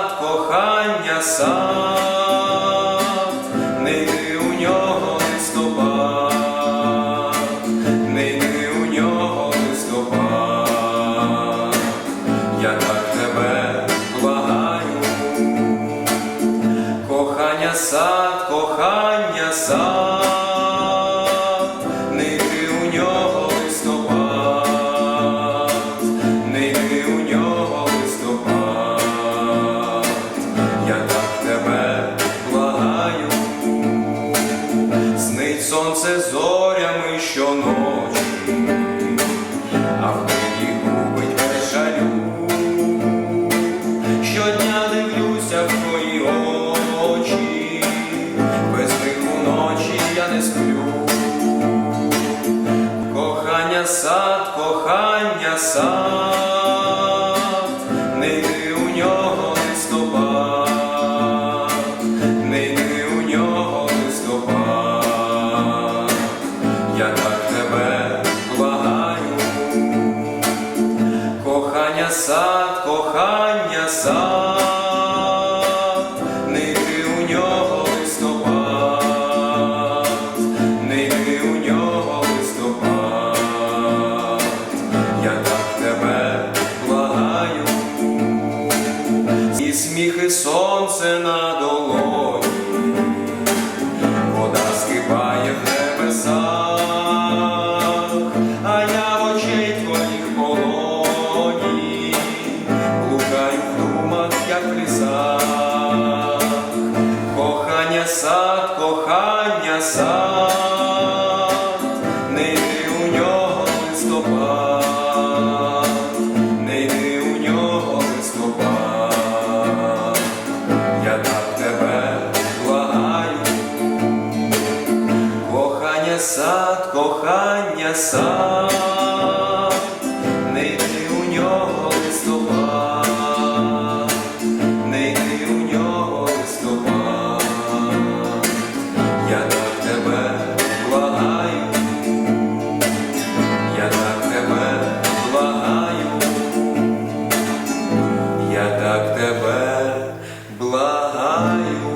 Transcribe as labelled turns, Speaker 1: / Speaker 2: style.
Speaker 1: сад, кохання сад, не у нього листопад, не йди у нього листопад, я так тебе благаю, кохання сад, кохання сад. Зорями щоночі, а в мені губить без жалю. Щодня дивлюся в твої очі, без них уночі я не сплю. Кохання сад, кохання сад, сад, кохання сад, йди у нього листопад, йди у нього листопад, я так тебе благаю, і сміх, і сонце на долоні, вода скипає в небесах, кохання сад, не у нього листопад, не у нього листопад, я так тебе благаю, кохання сад, кохання сад. я так тебе благаю, я так тебе благаю, я так тебе благаю.